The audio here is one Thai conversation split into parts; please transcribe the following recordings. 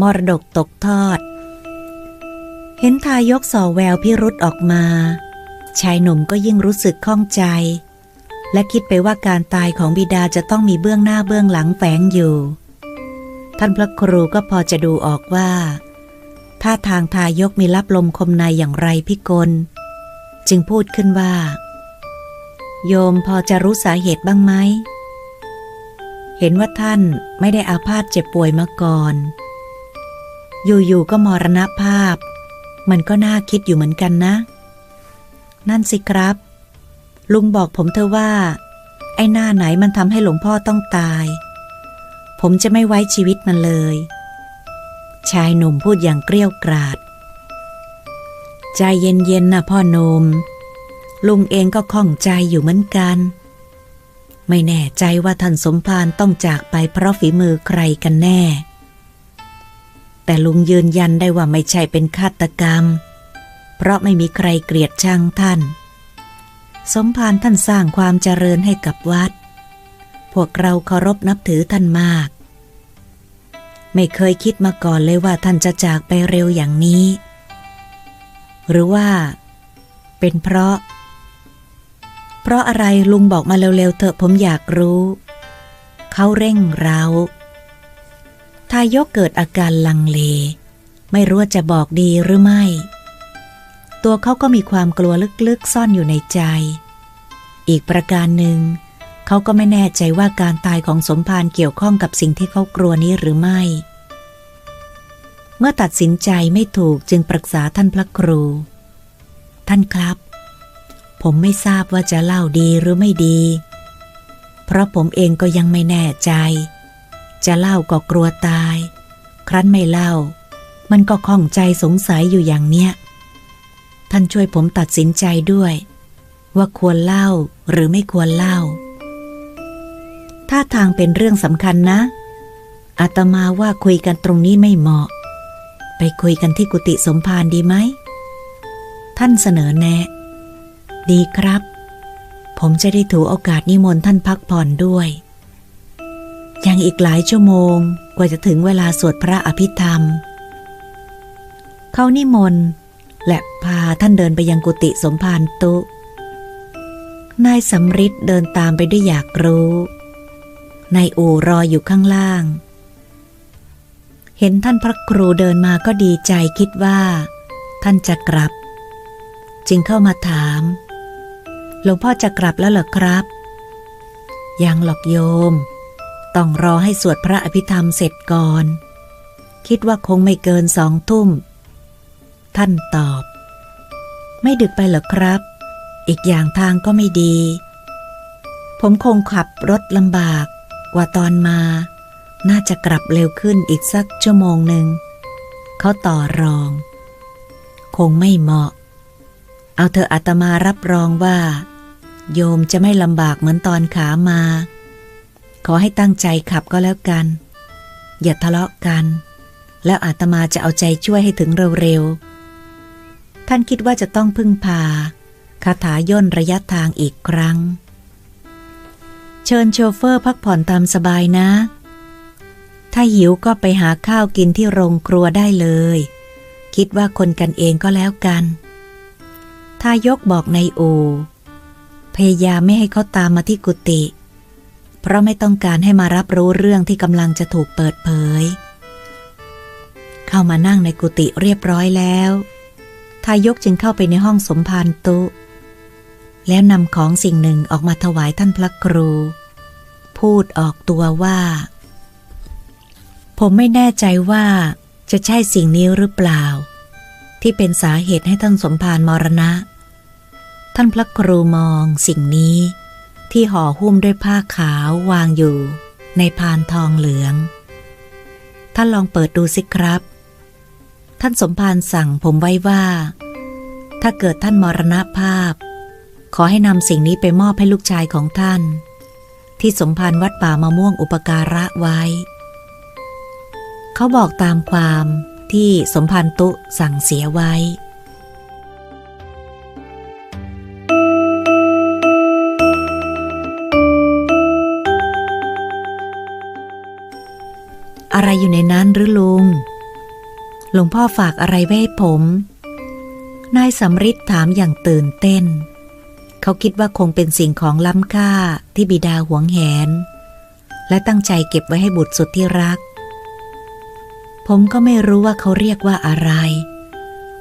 มรดกตกทอด เห็นทายกส่อแววพิรุษออกมา ชายหนุ่มก็ยิ่งรู้สึกข้องใจ และคิดไปว่าการตายของบิดาจะต้องมีเบื้องหน้าเบื้องหลังแฝงอยู่ ท่านพระครูก็พอจะดูออกว่าท่าทางทายกมีรับลมคมในอย่างไรพิกล จึงพูดขึ้นว่า โยมพอจะรู้สาเหตุบ้างไหม เห็นว่าท่านไม่ได้อาพาธเจ็บป่วยมาก่อน อยู่ๆก็มรณภาพ มันก็น่าคิดอยู่เหมือนกันนะ นั่นสิครับ ลุงบอกผมเธอว่า ไอ้หน้าไหนมันทำให้หลวงพ่อต้องตาย ผมจะไม่ไว้ชีวิตมันเลย ชายหนุ่มพูดอย่างเกรี้ยวกราด ใจเย็นๆนะพ่อหนม ลุงเองก็ข้องใจอยู่เหมือนกัน ไม่แน่ใจว่าท่านสมภารต้องจากไปเพราะฝีมือใครกันแน่ แต่ลุงยืนยันได้ว่าไม่ใช่เป็นฆาตกรรม เพราะไม่มีใครเกลียดชังท่าน สมภารท่านสร้างความเจริญให้กับวัด พวกเราเคารพนับถือท่านมาก ไม่เคยคิดมาก่อนเลยว่าท่านจะจากไปเร็วอย่างนี้ หรือว่า เป็นเพราะ เพราะอะไรลุงบอกมาเร็วๆเถอะผมอยากรู้ เขาเร่งเรา ทายกเกิดอาการลังเล ไม่รู้ว่าจะบอกดีหรือไม่ ตัวเขาก็มีความกลัวลึกๆซ่อนอยู่ในใจ อีกประการหนึ่ง เขาก็ไม่แน่ใจว่าการตายของสมภารเกี่ยวข้องกับสิ่งที่เขากลัวนี้หรือไม่ เมื่อตัดสินใจไม่ถูกจึงปรึกษาท่านพระครู ท่านครับ ผมไม่ทราบว่าจะเล่าดีหรือไม่ดี เพราะผมเองก็ยังไม่แน่ใจ จะเล่าก็กลัวตาย ครั้นไม่เล่า มันก็ข้องใจสงสัยอยู่อย่างเนี้ย ท่านช่วยผมตัดสินใจด้วย ว่าควรเล่าหรือไม่ควรเล่า ถ้าทางเป็นเรื่องสำคัญนะอาตมาว่าคุยกันตรงนี้ไม่เหมาะ ไปคุยกันที่กุฏิสมภารดีไหม ท่านเสนอแนะ ดีครับ ผมจะได้ถือโอกาสนิมนต์ท่านพักผ่อนด้วย ยังอีกหลายชั่วโมงกว่าจะถึงเวลาสวดพระอภิธรรม เขานิมนต์และพาท่านเดินไปยังกุฏิสมภารตุ นายสำริดเดินตามไปด้วยอยากรู้ นายอูรออยู่ข้างล่าง เห็นท่านพระครูเดินมาก็ดีใจคิดว่า ท่านจะกลับ จึงเข้ามาถาม หลวงพ่อจะกลับแล้วเหรอครับ ยังหรอกโยม ต้องรอให้สวดพระอภิธรรมเสร็จก่อน คิดว่าคงไม่เกินสองทุ่ม ท่านตอบ ไม่ดึกไปหรอครับ อีกอย่างทางก็ไม่ดี ผมคงขับรถลำบากกว่าตอนมา น่าจะกลับเร็วขึ้นอีกสักชั่วโมงหนึ่ง เขาต่อรอง คงไม่เหมาะ เอาเธออาตมารับรองว่า โยมจะไม่ลำบากเหมือนตอนขามา ขอให้ตั้งใจขับก็แล้วกัน อย่าทะเลาะกัน แล้วอาตมาจะเอาใจช่วยให้ถึงเร็วๆ ท่านคิดว่าจะต้องพึ่งพาคาถาย่นระยะทางอีกครั้ง เชิญโชเฟอร์พักผ่อนตามสบายนะ ถ้าหิวก็ไปหาข้าวกินที่โรงครัวได้เลย คิดว่าคนกันเองก็แล้วกันทายกบอกในายโอพยายามไม่ให้เขาตามมาที่กุฏิเราะไม่ต้องการให้มารับรู้เรื่องที่กำลังจะถูกเปิดเผย เข้ามานั่งในกุฏิเรียบร้อยแล้ว ทายกจึงเข้าไปในห้องสมภารตุ แล้วนำของสิ่งหนึ่งออกมาถวายท่านพระครู พูดออกตัวว่า ผมไม่แน่ใจว่าจะใช่สิ่งนี้หรือเปล่า ที่เป็นสาเหตุให้ท่านสมภารมรณะ ท่านพระครูมองสิ่งนี้ ที่ห่อหุ้มด้วยผ้าขาววางอยู่ ในพานทองเหลือง ท่านลองเปิดดูสิครับ ท่านสมภารสั่งผมไว้ว่า ถ้าเกิดท่านมรณภาพ ขอให้นำสิ่งนี้ไปมอบให้ลูกชายของท่าน ที่สมภารวัดป่ามะม่วงอุปการะไว้ เขาบอกตามความที่สมภารตุสั่งเสียไว้ อะไรอยู่ในนั้นหรือลุง หลวงพ่อฝากอะไรไว้ให้ผม นายสำริดถามอย่างตื่นเต้น เขาคิดว่าคงเป็นสิ่งของล้ำค่าที่บิดาหวงแหน และตั้งใจเก็บไว้ให้บุตรสุดที่รัก ผมก็ไม่รู้ว่าเขาเรียกว่าอะไร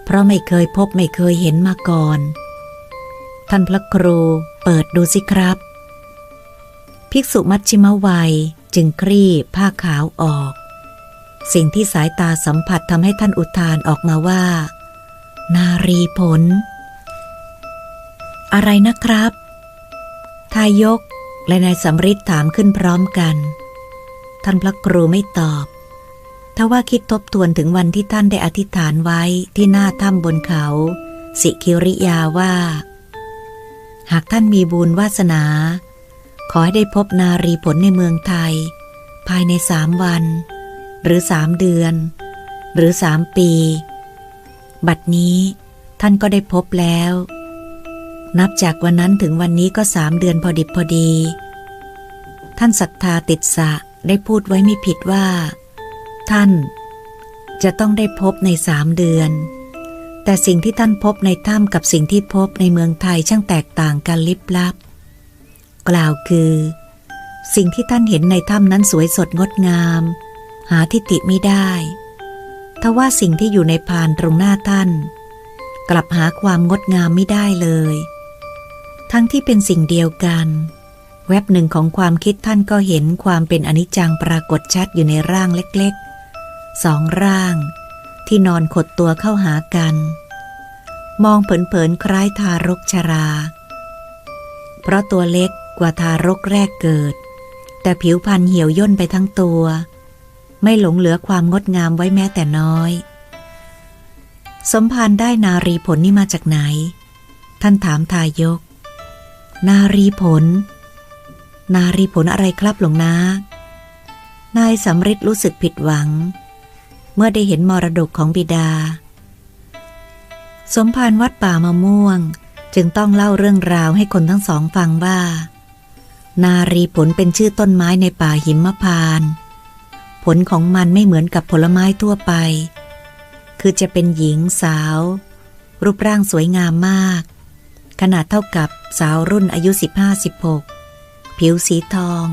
เพราะไม่เคยพบไม่เคยเห็นมาก่อน ท่านพระครูเปิดดูสิครับ ภิกษุมัชชิมวัยจึงคลี่ผ้าขาวออก สิ่งที่สายตาสัมผัสทำให้ท่านอุทานออกมาว่า นารีผล อะไรนะครับ ทายกและนายสำริดถามขึ้นพร้อมกัน ท่านพระครูไม่ตอบทว่าคิดทบทวนถึงวันที่ท่านได้อธิษฐานไว้ที่หน้าถ้ำบนเขา สิคิริยาว่า หากท่านมีบุญวาสนา ขอให้ได้พบนารีผลในเมืองไทย ภายในสามวัน หรือสามเดือน หรือสามปี บัดนี้ท่านก็ได้พบแล้ว นับจากวันนั้นถึงวันนี้ก็สามเดือนพอดิบพอดี ท่านศรัทธาติดสะได้พูดไว้ไม่ผิดว่า ท่านจะต้องได้พบในสามเดือน แต่สิ่งที่ท่านพบในถ้ำกับสิ่งที่พบในเมืองไทยช่างแตกต่างกันลิบลับ กล่าวคือ สิ่งที่ท่านเห็นในถ้ำนั้นสวยสดงดงาม หาทิฏฐิไม่ได้ทว่าสิ่งที่อยู่ในพานตรงหน้าท่าน กลับหาความงดงามไม่ได้เลย ทั้งที่เป็นสิ่งเดียวกัน แวบหนึ่งของความคิดท่านก็เห็นความเป็นอนิจจังปรากฏชัดอยู่ในร่างเล็กๆ สองร่าง ที่นอนขดตัวเข้าหากัน มองเผินๆคล้ายทารกชรา เพราะตัวเล็กกว่าทารกแรกเกิด แต่ผิวพรรณเหี่ยวย่นไปทั้งตัว ไม่หลงเหลือความงดงามไว้แม้แต่น้อย สมภารได้นารีผลนี่มาจากไหน ท่านถามทายก นารีผล นารีผลอะไรครับหลวงนานายสำริดรู้สึกผิดหวัง เมื่อได้เห็นมรดกของบิดา สมภารวัดป่ามะม่วงจึงต้องเล่าเรื่องราวให้คนทั้งสองฟังว่า นารีผลเป็นชื่อต้นไม้ในป่าหิมพานต์ ผลของมันไม่เหมือนกับผลไม้ทั่วไป คือจะเป็นหญิงสาว รูปร่างสวยงามมาก ขนาดเท่ากับสาวรุ่นอายุ 15-16 ผิวสีทอง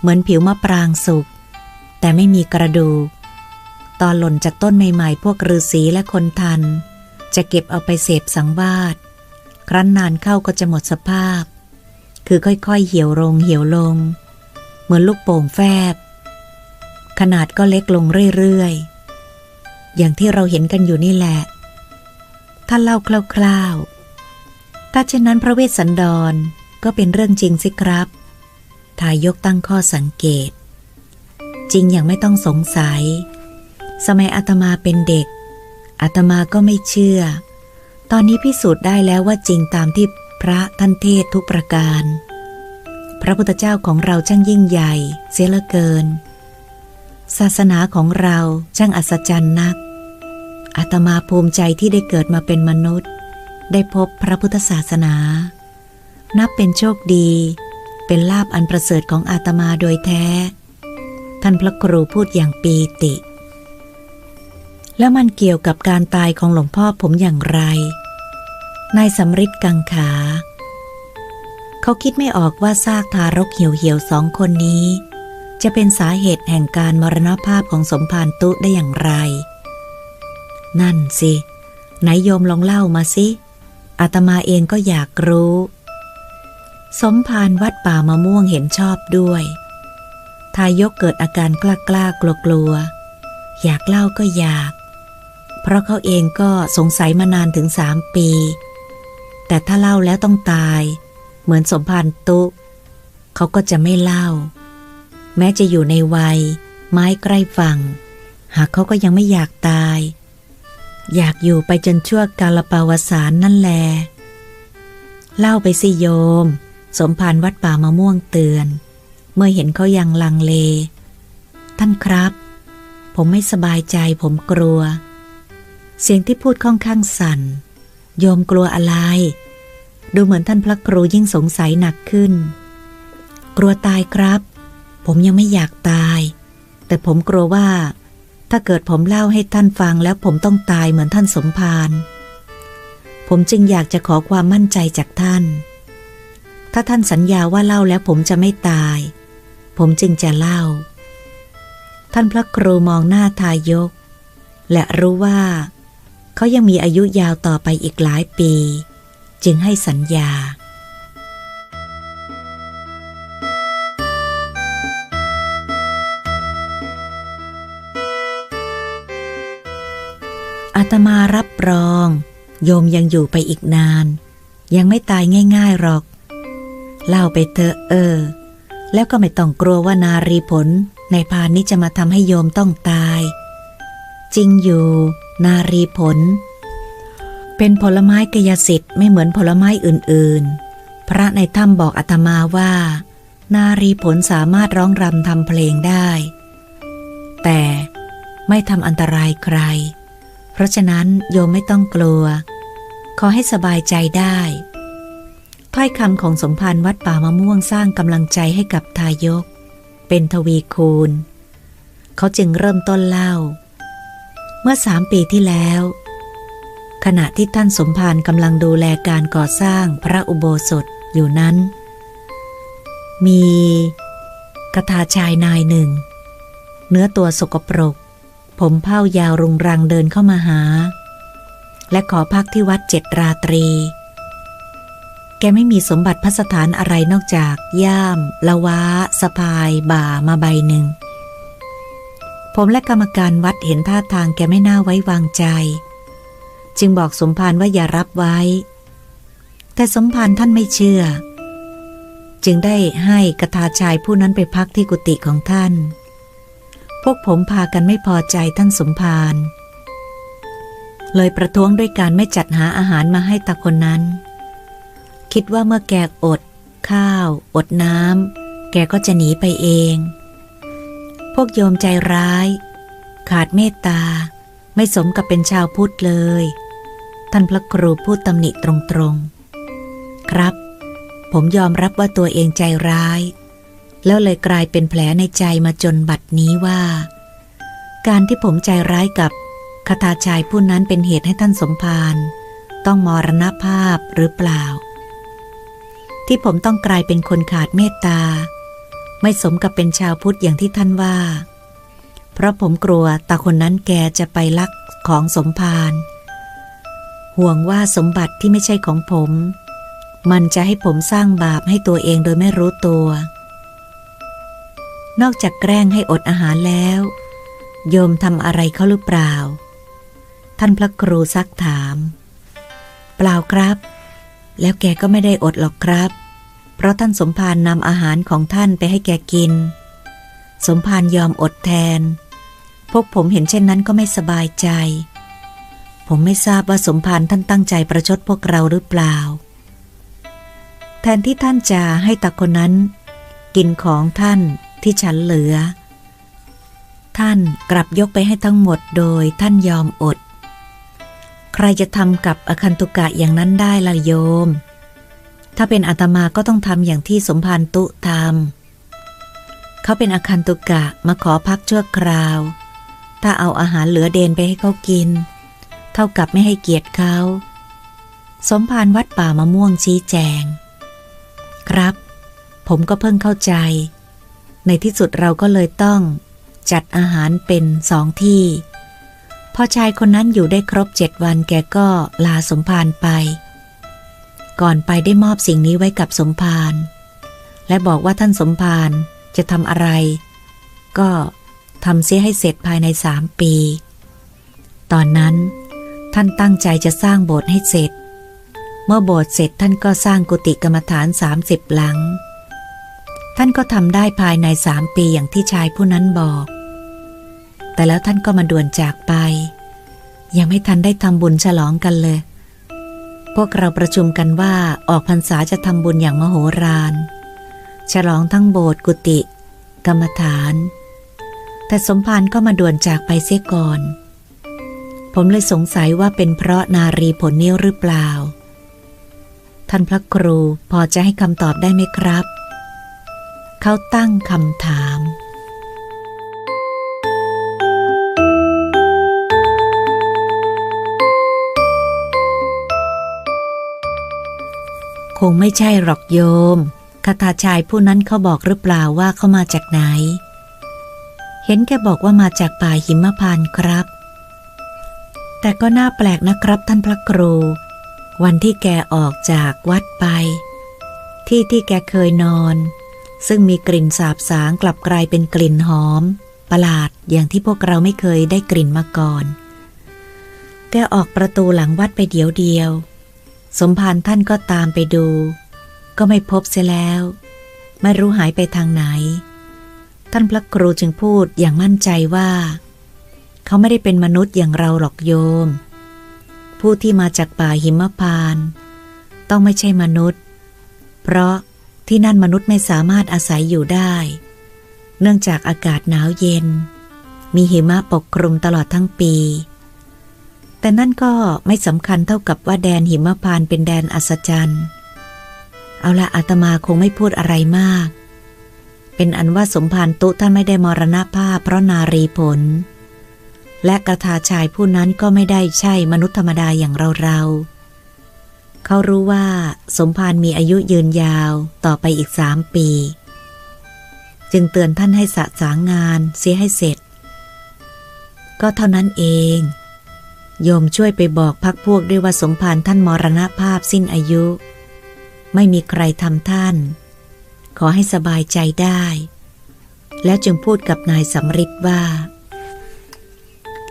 เหมือนผิวมะปรางสุก แต่ไม่มีกระดูก ตอนหล่นจากต้นใหม่ๆ พวกฤาษีและคนทัน จะเก็บเอาไปเสพสังวาสครั้นนานเข้าก็จะหมดสภาพ คือค่อยๆ เหี่ยวลงเหี่ยวลง เหมือนลูกโป่งแฟบ ขนาดก็เล็กลงเรื่อยๆ อย่างที่เราเห็นกันอยู่นี่แหละท่านเล่าคร่าวๆ ถ้าเช่นนั้นพระเวสสันดรก็เป็นเรื่องจริงสิครับ ทายกตั้งข้อสังเกต จริงอย่างไม่ต้องสงสัย สมัยอาตมาเป็นเด็ก อาตมาก็ไม่เชื่อ ตอนนี้พิสูจน์ได้แล้วว่าจริงตามที่พระท่านเทศทุกประการ พระพุทธเจ้าของเราช่างยิ่งใหญ่ เสียเหลือเกิน ศาสนาของเราช่างอัศจรรย์นัก อาตมาภูมิใจที่ได้เกิดมาเป็นมนุษย์ ได้พบพระพุทธศาสนา นับเป็นโชคดี เป็นลาบอันประเสริฐของอาตมาโดยแท้ ท่านพระครูพูดอย่างปีติ แล้วมันเกี่ยวกับการตายของหลวงพ่อผมอย่างไร นายสำริดกังขา เขาคิดไม่ออกว่าซากทารกเหี่ยวๆสองคนนี้ จะเป็นสาเหตุแห่งการมรณภาพของสมภารตุได้อย่างไร นั่นสิ ไหนโยมลองเล่ามาสิอาตมาเองก็อยากรู้ สมภารวัดป่ามะม่วงเห็นชอบด้วย ทายกเกิดอาการกล้ากล้ากลัวกลัว อยากเล่าก็อยาก เพราะเขาเองก็สงสัยมานานถึงสามปี แต่ถ้าเล่าแล้วต้องตาย เหมือนสมภารตุ เขาก็จะไม่เล่า แม้จะอยู่ในวัย ไม้ใกล้ฝั่ง หากเขาก็ยังไม่อยากตาย อยากอยู่ไปจนชั่วกาลปาวสารนั่นแล เล่าไปสิโยม สมภารวัดป่ามะม่วงเตือน เมื่อเห็นเขายังลังเล ท่านครับ ผมไม่สบายใจผมกลัว เสียงที่พูดค่อนข้างสั่น โยมกลัวอะไร ดูเหมือนท่านพระครูยิ่งสงสัยหนักขึ้น กลัวตายครับ ผมยังไม่อยากตาย แต่ผมกลัวว่า ถ้าเกิดผมเล่าให้ท่านฟังแล้วผมต้องตายเหมือนท่านสมภารผมจึงอยากจะขอความมั่นใจจากท่าน ถ้าท่านสัญญาว่าเล่าแล้วผมจะไม่ตาย ผมจึงจะเล่า ท่านพระครูมองหน้าทายก และรู้ว่าเขายังมีอายุยาวต่อไปอีกหลายปี จึงให้สัญญา ตมารับรอง โยมยังอยู่ไปอีกนาน ยังไม่ตายง่าย ๆหรอก เล่าไปเถอะเออ แล้วก็ไม่ต้องกลัวว่านารีผลในพานนี้จะมาทำให้โยมต้องตาย จริงอยู่ นารีผล เป็นผลไม้กายสิทธิ์ไม่เหมือนผลไม้อื่นๆ พระในถ้ำบอกอาตมาว่า นารีผลสามารถร้องรำทำเพลงได้ แต่ไม่ทำอันตรายใคร เพราะฉะนั้นโยมไม่ต้องกลัว ขอให้สบายใจได้ถ้อยคำของสมภารวัดป่ามะม่วงสร้างกำลังใจให้กับทายก เป็นทวีคูณ เขาจึงเริ่มต้นเล่า เมื่อสามปีที่แล้ว ขณะที่ท่านสมภารกำลังดูแลการก่อสร้างพระอุโบสถอยู่นั้น มีกระทาชายนายหนึ่ง เนื้อตัวสกปรก ผมเผ้ายาวรุงรังเดินเข้ามาหา และขอพักที่วัดเจ็ดราตรี แกไม่มีสมบัติพัสถานอะไรนอกจาก ย่าม ละวะสะพาย บ่ามาใบหนึ่ง ผมและกรรมการวัดเห็นท่าทางแกไม่น่าไว้วางใจ จึงบอกสมภารว่าอย่ารับไว้ แต่สมภารท่านไม่เชื่อ จึงได้ให้กระทาชายผู้นั้นไปพักที่กุฏิของท่าน วกผมพากันไม่พอใจท่านสมภารเลยประท้วงด้วยการไม่จัดหาอาหารมาให้ตาคนนั้น คิดว่าเมื่อแกอด ข้าว อดน้ำแกก็จะหนีไปเอง พวกโยมใจร้าย ขาดเมตตา ไม่สมกับเป็นชาวพุทธเลย ท่านพระครูพูดตำหนิตรงๆ ครับ ผมยอมรับว่าตัวเองใจร้าย แล้วเลยกลายเป็นแผลในใจมาจนบัดนี้ว่า การที่ผมใจร้ายกับคาถาชายผู้นั้นเป็นเหตุให้ท่านสมภารต้องมรณภาพหรือเปล่า ที่ผมต้องกลายเป็นคนขาดเมตตา ไม่สมกับเป็นชาวพุทธอย่างที่ท่านว่า เพราะผมกลัวตาคนนั้นแกจะไปลักของสมภารห่วงว่าสมบัติที่ไม่ใช่ของผม มันจะให้ผมสร้างบาปให้ตัวเองโดยไม่รู้ตัว นอกจากแกล้งให้อดอาหารแล้ว โยมทำอะไรเขาหรือเปล่า ท่านพระครูซักถาม เปล่าครับ แล้วแกก็ไม่ได้อดหรอกครับ เพราะท่านสมภารนำอาหารของท่านไปให้แกกิน สมภารยอมอดแทน พวกผมเห็นเช่นนั้นก็ไม่สบายใจ ผมไม่ทราบว่าสมภารท่านตั้งใจประชดพวกเราหรือเปล่า แทนที่ท่านจะให้ตาคนนั้น กินของท่านที่ฉันเหลือ ท่านกลับยกไปให้ทั้งหมดโดยท่านยอมอด ใครจะทำกับอคันตุกะอย่างนั้นได้ล่ะโยม ถ้าเป็นอาตมาก็ต้องทำอย่างที่สมภารตุทำเขาเป็นอคันตุกะมาขอพักชั่วคราว ถ้าเอาอาหารเหลือเดนไปให้เขากิน เท่ากับไม่ให้เกียรติเขาสมภารวัดป่ามะม่วงชี้แจง ครับ ผมก็เพิ่งเข้าใจ ในที่สุดเราก็เลยต้องจัดอาหารเป็นสองที่ พอชายคนนั้นอยู่ได้ครบเจ็ดวันแกก็ลาสมภารไป ก่อนไปได้มอบสิ่งนี้ไว้กับสมภารและบอกว่าท่านสมภารจะทำอะไร ก็ทำเสียให้เสร็จภายในสามปี ตอนนั้น ท่านตั้งใจจะสร้างโบสถ์ให้เสร็จ เมื่อโบสถ์เสร็จท่านก็สร้างกุฏิกรรมฐานสามสิบหลัง ท่านก็ทำได้ภายในสามปีอย่างที่ชายผู้นั้นบอก แต่แล้วท่านก็มาด่วนจากไป ยังไม่ทันได้ทำบุญฉลองกันเลย พวกเราประชุมกันว่าออกพรรษาจะทำบุญอย่างมโหฬาร ฉลองทั้งโบสถ์กุฏิ กรรมฐาน แต่สมภารก็มาด่วนจากไปเสียก่อน ผมเลยสงสัยว่าเป็นเพราะนารีผลนิ้วหรือเปล่า ท่านพระครูพอจะให้คำตอบได้ไหมครับ เขาตั้งคำถาม คงไม่ใช่หรอกโยมคาถาชายผู้นั้นเขาบอกหรือเปล่าว่าเขามาจากไหน เห็นแกบอกว่ามาจากป่าหิมพานครับ แต่ก็น่าแปลกนะครับท่านพระครู วันที่แกออกจากวัดไป ที่ที่แกเคยนอน ซึ่งมีกลิ่นสาบสางกลับกลายเป็นกลิ่นหอม ประหลาดอย่างที่พวกเราไม่เคยได้กลิ่นมาก่อน แกออกประตูหลังวัดไปเดียวเดียว สมภารท่านก็ตามไปดู ก็ไม่พบเสียแล้ว ไม่รู้หายไปทางไหน ท่านพระครูจึงพูดอย่างมั่นใจว่า เขาไม่ได้เป็นมนุษย์อย่างเราหรอกโยม ผู้ที่มาจากป่าหิมพานต์ต้องไม่ใช่มนุษย์ เพราะ ที่นั่นมนุษย์ไม่สามารถอาศัยอยู่ได้ เนื่องจากอากาศหนาวเย็น มีหิมะปกคลุมตลอดทั้งปี แต่นั่นก็ไม่สำคัญเท่ากับว่าแดนหิมะพานเป็นแดนอัศจรรย์ เอาละอาตมาคงไม่พูดอะไรมาก เป็นอันว่าสมภารตุท่านไม่ได้มรณภาพเพราะนารีผล และกระทาชายผู้นั้นก็ไม่ได้ใช่มนุษย์ธรรมดาอย่างเราเราๆ เขารู้ว่าสมภารมีอายุยืนยาวต่อไปอีกสามปี จึงเตือนท่านให้สะสางงานเสียให้เสร็จ ก็เท่านั้นเอง โยมช่วยไปบอกพักพวกด้วยว่าสมภารท่านมรณภาพสิ้นอายุ ไม่มีใครทำท่าน ขอให้สบายใจได้ แล้วจึงพูดกับนายสำริดว่า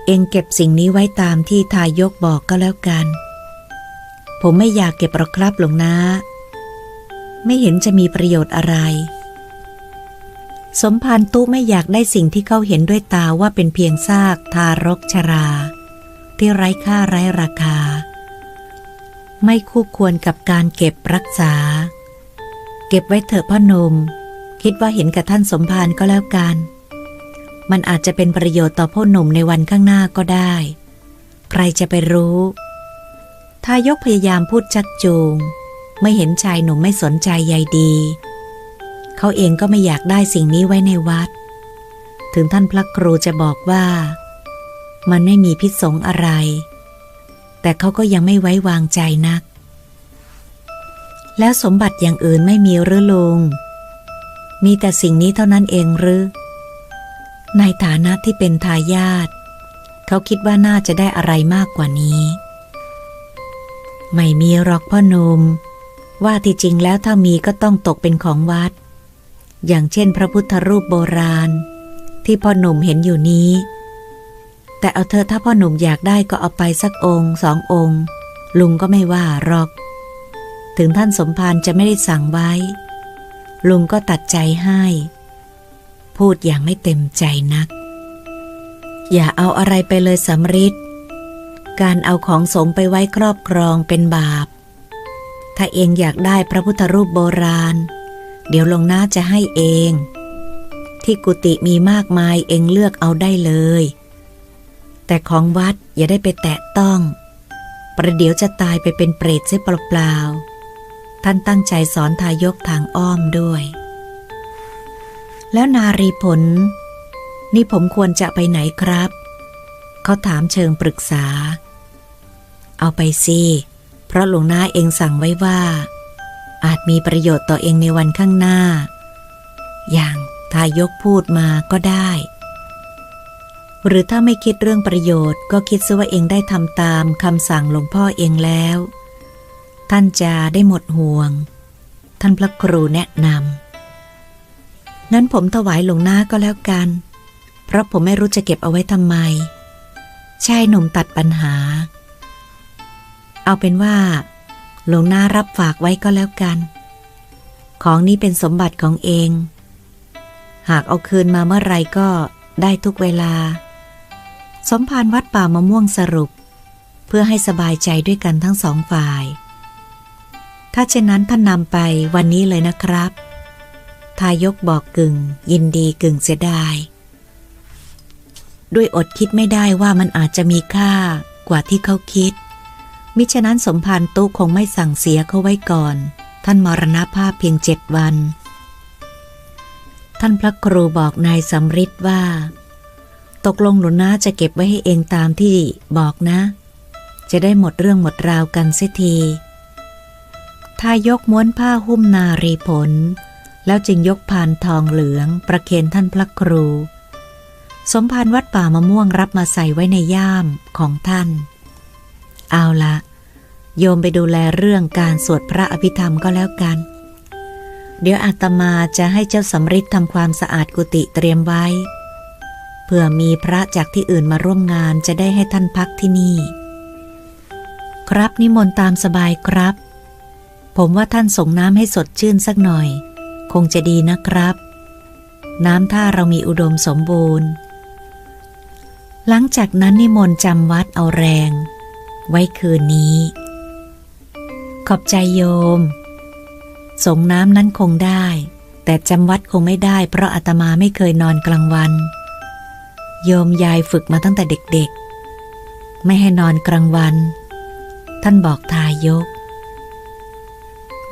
เองเก็บสิ่งนี้ไว้ตามที่ทายกบอกก็แล้วกัน ผมไม่อยากเก็บหรอกครับหลวงนะไม่เห็นจะมีประโยชน์อะไร สมภารตุไม่อยากได้สิ่งที่เขาเห็นด้วยตาว่าเป็นเพียงซากทารกชรา ที่ไร้ค่าไร้ราคา ไม่คู่ควรกับการเก็บรักษา เก็บไว้เถอะพ่อหนุ่มคิดว่าเห็นกับท่านสมภารก็แล้วกัน มันอาจจะเป็นประโยชน์ต่อพ่อหนุ่มในวันข้างหน้าก็ได้ ใครจะไปรู้ ทายกพยายามพูดชักจูง ไม่เห็นชายหนุ่มไม่สนใจใยดี เขาเองก็ไม่อยากได้สิ่งนี้ไว้ในวัด ถึงท่านพระครูจะบอกว่า มันไม่มีพิษสงอะไร แต่เขาก็ยังไม่ไว้วางใจนัก แล้วสมบัติอย่างอื่นไม่มีหรือลุง มีแต่สิ่งนี้เท่านั้นเองหรือ ในฐานะที่เป็นทายาทเขาคิดว่าน่าจะได้อะไรมากกว่านี้ ไม่มีหรอกพ่อหนุ่มว่าที่จริงแล้วถ้ามีก็ต้องตกเป็นของวัด อย่างเช่นพระพุทธรูปโบราณ ที่พ่อหนุ่มเห็นอยู่นี้ แต่เอาเธอถ้าพ่อหนุ่มอยากได้ก็เอาไปสักองค์สององค์ ลุงก็ไม่ว่าหรอก ถึงท่านสมภารจะไม่ได้สั่งไว้ ลุงก็ตัดใจให้ พูดอย่างไม่เต็มใจนัก อย่าเอาอะไรไปเลยสำริด การเอาของสงไปไว้ครอบครองเป็นบาป ถ้าเองอยากได้พระพุทธรูปโบราณ เดี๋ยวหลวงน้าจะให้เอง ที่กุฏิมีมากมายเองเลือกเอาได้เลย แต่ของวัดอย่าได้ไปแตะต้อง ประเดี๋ยวจะตายไปเป็นเปรตเสียเปล่าๆ ท่านตั้งใจสอนทายกทางอ้อมด้วย แล้วนารีผล นี่ผมควรจะไปไหนครับเขาถามเชิงปรึกษา เอาไปสิเพราะหลวงน้าเองสั่งไว้ว่า อาจมีประโยชน์ต่อเองในวันข้างหน้า อย่างทายกพูดมาก็ได้ หรือถ้าไม่คิดเรื่องประโยชน์ ก็คิดซะว่าเองได้ทำตามคำสั่งหลวงพ่อเองแล้ว ท่านจะได้หมดห่วง ท่านพระครูแนะนำนั้นผมถวายหลวงนาก็แล้วกัน เพราะผมไม่รู้จะเก็บเอาไว้ทำไมชายหนุ่มตัดปัญหา เอาเป็นว่าหลวงนารับฝากไว้ก็แล้วกัน ของนี้เป็นสมบัติของเอง หากเอาคืนมาเมื่อไรก็ได้ทุกเวลา สมภารวัดป่ามะม่วงสรุป เพื่อให้สบายใจด้วยกันทั้งสองฝ่าย ถ้าเช่นนั้นท่านนำไปวันนี้เลยนะครับ ทายกบอกกึ่ง ยินดีกึ่งเสียดาย ด้วยอดคิดไม่ได้ว่ามันอาจจะมีค่ากว่าที่เขาคิด มิฉะนั้นสมภารตุคงไม่สั่งเสียเขาไว้ก่อน ท่านมรณภาพเพียงเจ็ดวัน ท่านพระครูบอกนายสำริดว่า ตกลงหลวงนาจะเก็บไว้ให้เองตามที่บอกนะ จะได้หมดเรื่องหมดราวกันเสียทีทายกม้วนผ้าหุ้มนารีผล แล้วจึงยกพานทองเหลืองประเคนท่านพระครู สมภารวัดป่ามะม่วงรับมาใส่ไว้ในย่ามของท่าน เอาละโยมไปดูแลเรื่องการสวดพระอภิธรรมก็แล้วกัน เดี๋ยวอาตมาจะให้เจ้าสำริดทำความสะอาดกุฏิเตรียมไว้ เพื่อมีพระจากที่อื่นมาร่วมงานจะได้ให้ท่านพักที่นี่ ครับนิมนต์ตามสบายครับ ผมว่าท่านส่งน้ำให้สดชื่นสักหน่อย คงจะดีนะครับ น้ำท่าเรามีอุดมสมบูรณ์ หลังจากนั้นนิมนต์จำวัดเอาแรง ไว้คืนนี้ ขอบใจโยม สงน้ำนั้นคงได้ แต่จำวัดคงไม่ได้ เพราะอาตมาไม่เคยนอนกลางวัน โยมยายฝึกมาตั้งแต่เด็กๆ ไม่ให้นอนกลางวัน ท่านบอกทายก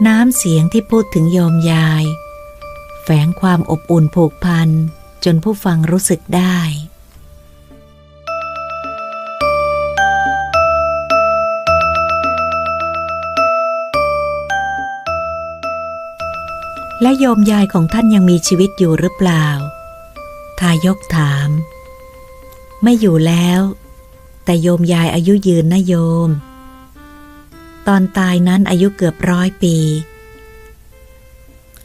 น้ำเสียงที่พูดถึงโยมยาย แฝงความอบอุ่นผูกพันจนผู้ฟังรู้สึกได้ และโยมยายของท่านยังมีชีวิตอยู่หรือเปล่า ทายกถาม ไม่อยู่แล้ว แต่โยมยายอายุยืนนะโยม ตอนตายนั้นอายุเกือบร้อยปี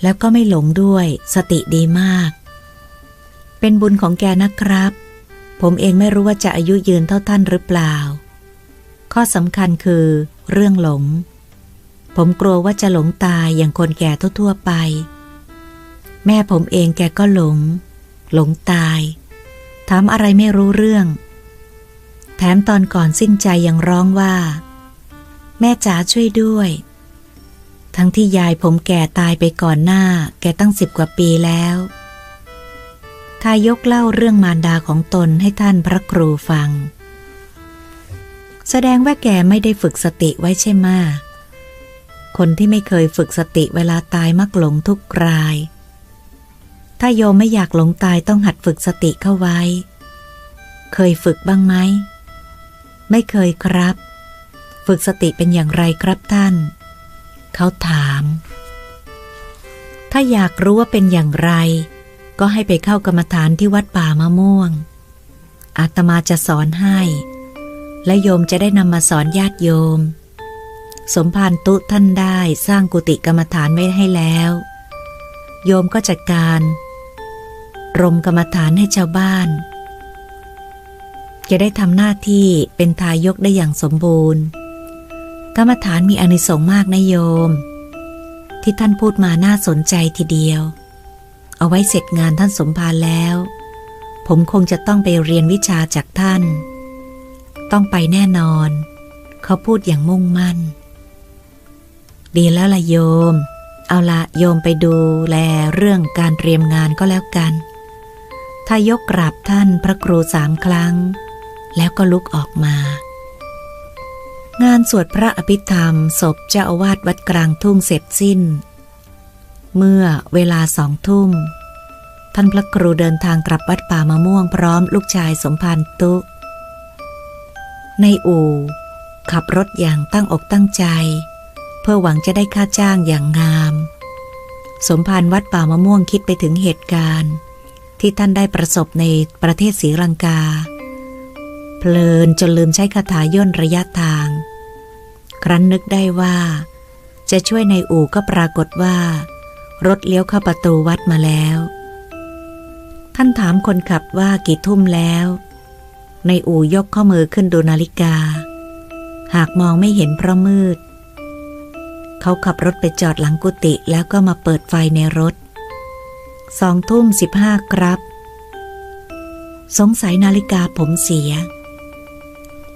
แล้วก็ไม่หลงด้วยสติดีมาก เป็นบุญของแกนะครับ ผมเองไม่รู้ว่าจะอายุยืนเท่าท่านหรือเปล่า ข้อสำคัญคือเรื่องหลง ผมกลัวว่าจะหลงตายอย่างคนแก่ทั่วๆไป แม่ผมเองแกก็หลง หลงตายถามอะไรไม่รู้เรื่อง แถมตอนก่อนสิ้นใจยังร้องว่า แม่จ๋าช่วยด้วย ทั้งที่ยายผมแก่ตายไปก่อนหน้า แกตั้งสิบกว่าปีแล้วทายกเล่าเรื่องมารดาของตนให้ท่านพระครูฟัง แสดงว่าแกไม่ได้ฝึกสติไว้ใช่ไหม คนที่ไม่เคยฝึกสติเวลาตายมักหลงทุกราย ถ้าโยมไม่อยากหลงตายต้องหัดฝึกสติเข้าไว้ เคยฝึกบ้างไหม ไม่เคยครับ ฝึกสติเป็นอย่างไรครับท่าน เขาถาม ถ้าอยากรู้ว่าเป็นอย่างไร ก็ให้ไปเข้ากรรมฐานที่วัดป่ามะม่วง อาตมาจะสอนให้ และโยมจะได้นำมาสอนญาติโยม สมภารตุท่านได้สร้างกุฏิกรรมฐานไว้ให้แล้ว โยมก็จัดการ รมกรรมฐานให้ชาวบ้าน จะได้ทำหน้าที่เป็นทายกได้อย่างสมบูรณ์ กรรมฐานมีอานิสงส์มากนะโยม ที่ท่านพูดมาน่าสนใจทีเดียว เอาไว้เสร็จงานท่านสมภารแล้ว ผมคงจะต้องไปเรียนวิชาจากท่าน ต้องไปแน่นอน เขาพูดอย่างมุ่งมั่น ดีแล้วล่ะโยม เอาละโยมไปดูแลเรื่องการเตรียมงานก็แล้วกัน ทายกกราบท่านพระครูสามครั้ง แล้วก็ลุกออกมา งานสวดพระอภิธรรม ศพเจ้าอาวาสวัดกลางทุ่งเสร็จสิ้น เมื่อเวลาสองทุ่ม ท่านพระครูเดินทางกลับวัดป่ามะม่วงพร้อมลูกชายสมภารตุ ในอู่ขับรถอย่างตั้งอกตั้งใจ พื่อหวังจะได้ค่าจ้างอย่างงาม สมภารวัดป่ามะม่วงคิดไปถึงเหตุการณ์ ที่ท่านได้ประสบในประเทศศรีลังกา เพลินจนลืมใช้คาถาย่นระยะทาง ครั้นนึกได้ว่า จะช่วยในอู่ก็ปรากฏว่า รถเลี้ยวเข้าประตูวัดมาแล้ว ท่านถามคนขับว่ากี่ทุ่มแล้ว ในอู่ยกข้อมือขึ้นดูนาฬิกา หากมองไม่เห็นเพราะมืด เขาขับรถไปจอดหลังกุฏิแล้วก็มาเปิดไฟในรถสองทุ่มสิบห้าครับ สงสัยนาฬิกาผมเสีย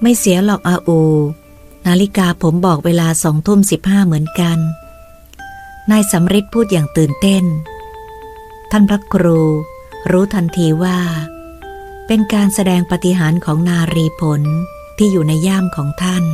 ไม่เสียหรอกอาอู นาฬิกาผมบอกเวลาสองทุ่มสิบห้าเหมือนกัน นายสำริดพูดอย่างตื่นเต้น ท่านพระครูรู้ทันทีว่า เป็นการแสดงปฏิหารของนารีผลที่อยู่ในย่ามของท่าน